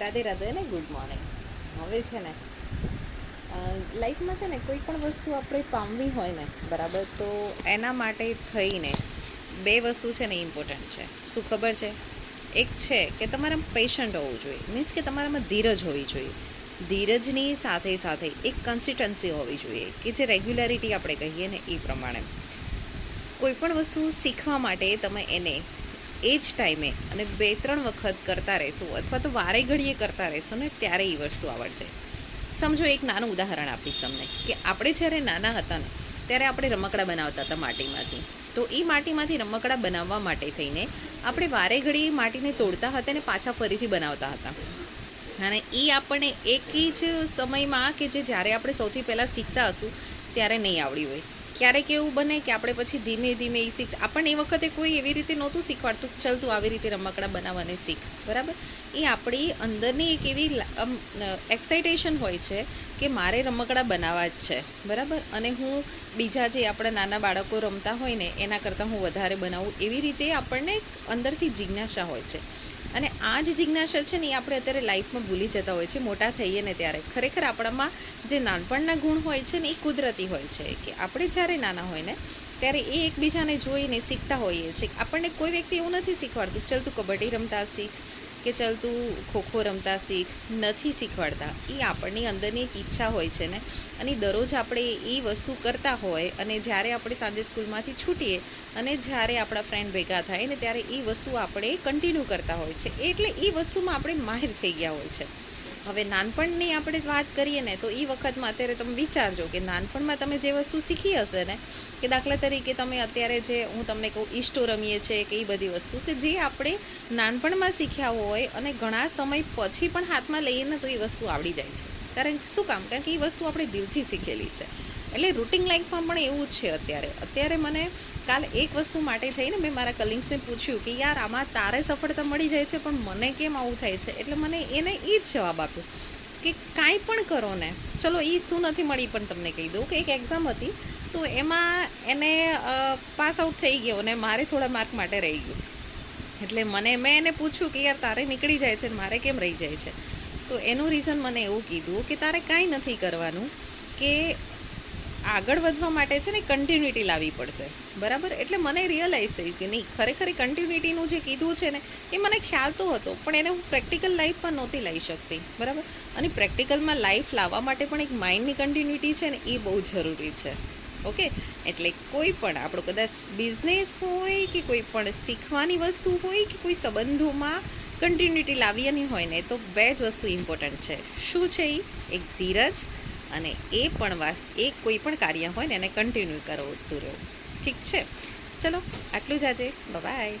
રાધે રાધે ને good morning. હવે છે ને લાઈફમાં છે ને કોઈ પણ વસ્તુ આપણે પામવી હોય ને, બરાબર, તો એના માટે થઈને બે વસ્તુ છે ને ઇમ્પોર્ટન્ટ છે. શું ખબર છે? એક છે કે તમારામાં પેશન્ટ હોવું જોઈએ. મીન્સ કે તમારામાં ધીરજ હોવી જોઈએ. ધીરજની સાથે સાથે એક કન્સિસ્ટન્સી હોવી જોઈએ, કે જે રેગ્યુલરિટી આપણે કહીએ ને એ પ્રમાણે. કોઈ પણ વસ્તુ શીખવા માટે તમે એને એ જ ટાઈમે અને બે ત્રણ વખત કરતા રહેશું અથવા તો વારે ઘડીએ કરતા રહેશું ને ત્યારે એ વસ્તુ આવડશે. સમજો, એક નાનું ઉદાહરણ આપીશ તમને કે આપણે જ્યારે નાના હતા ને, ત્યારે આપણે રમકડા બનાવતા હતા માટીમાંથી. તો એ માટીમાંથી રમકડા બનાવવા માટે થઈને આપણે વારે ઘડી એ માટીને તોડતા હતા અને પાછા ફરીથી બનાવતા હતા. અને એ આપણને એક જ સમયમાં કે જે જ્યારે આપણે સૌથી પહેલાં શીખતા હશું, ત્યારે નહીં આવડ્યું હોય. ક્યારેક એવું બને કે આપણે પછી ધીમે ધીમે એ શીખ આપણને એ વખતે કોઈ એવી રીતે નહોતું શીખવાડતું ચાલ તું આવી રીતે રમકડા બનાવવાને શીખ. બરાબર? એ આપણી અંદરની એક એવી એક્સાઇટેશન હોય છે કે મારે રમકડા બનાવવા જ છે. બરાબર? અને હું બીજા જે આપણા નાના બાળકો રમતા હોય ને, એના કરતાં હું વધારે બનાવું, એવી રીતે આપણને અંદરથી જિજ્ઞાસા હોય છે. અને આ જ જિજ્ઞાસા છે ને એ આપણે અત્યારે લાઈફમાં ભૂલી જતા હોય છે, મોટા થઈએ ને ત્યારે. ખરેખર આપણામાં જે નાનપણના ગુણ હોય છે ને, એ કુદરતી હોય છે કે આપણે જ્યારે નાના હોય ને, ત્યારે એ એકબીજાને જોઈને શીખતા હોઈએ છીએ. આપણને કોઈ વ્યક્તિ એવું નથી શીખવાડતું ચાલ તું કબડ્ડી રમતા શીખ, કે, ચાલ તું ખોખો રમતા શીખ. નથી શીખવાડતા. એ આપણની અંદરની એક ઈચ્છા હોય છે ને. અને દરરોજ આપણે એ વસ્તુ કરતા હોય અને જ્યારે આપણે સાંજે સ્કૂલમાંથી છૂટીએ અને જ્યારે આપણા ફ્રેન્ડ ભેગા થાય ને, ત્યારે એ વસ્તુ આપણે કન્ટિન્યુ કરતા હોય છે. એટલે એ વસ્તુમાં આપણે માહિર થઈ ગયા હોય છે. હવે નાનપણની આપણે વાત કરીએ ને, તો એ વખતમાં અત્યારે તમે વિચારજો કે નાનપણમાં તમે જે વસ્તુ શીખી હશે ને, કે દાખલા તરીકે તમે અત્યારે જે હું તમને કહું, ઈસ્ટો રમીએ છીએ કે એ બધી વસ્તુ, કે જે આપણે નાનપણમાં શીખ્યા હોય અને ઘણા સમય પછી પણ હાથમાં લઈએ ને, તો એ વસ્તુ આવડી જાય છે. કારણ કે શું કામ? કારણ કે એ વસ્તુ આપણે દિલથી શીખેલી છે. એટલે રૂટિન લાઈફમાં પણ એવું જ છે અત્યારે. અત્યારે મને કાલે એક વસ્તુ માટે થઈને મેં મારા કલિંગ્સને પૂછ્યું કે યાર, આમાં તારે સફળતા મળી જાય છે, પણ મને કેમ આવું થાય છે? એટલે મને એને એ જ જવાબ આપ્યો કે કાંઈ પણ કરો ને, ચલો એ શું નથી મળી પણ તમને કહી દઉં કે એક એક્ઝામ હતી, તો એમાં એને પાસ આઉટ થઈ ગયો અને મારે થોડા માર્ક માટે રહી ગયું. એટલે મને, મેં એને પૂછ્યું કે યાર, તારે નીકળી જાય છે મારે કેમ રહી જાય છે? તો એનું રીઝન મને એવું કીધું કે તારે કાંઈ નથી કરવાનું કે આગળ વધવા માટે છે ને કન્ટિન્યુટી લાવવી પડશે. બરાબર? એટલે મને રિયલાઇઝ થયું કે નહીં, ખરેખર કન્ટિન્યુટીનું જે કીધું છે ને, એ મને ખ્યાલ તો હતો, પણ એને હું પ્રેક્ટિકલ લાઈફમાં નહોતી લઈ શકતી. બરાબર? અને પ્રેક્ટિકલમાં લાઈફ લાવવા માટે પણ એક માઇન્ડની કન્ટિન્યુટી છે ને, એ બહુ જરૂરી છે. ઓકે? એટલે કોઈ પણ, આપણો કદાચ બિઝનેસ હોય કે કોઈ પણ શીખવાની વસ્તુ હોય કે કોઈ સંબંધોમાં કન્ટિન્યુટી લાવવાની હોય ને, તો બે જ વસ્તુ ઇમ્પોર્ટન્ટ છે. શું છે એ એક ધીરજ અને એ પણ વાસ, એ કોઈ પણ કાર્ય હોય ને એને કન્ટિન્યુ કરતું રહેવું ઠીક છે? ચલો, આટલું જ આજે. બાય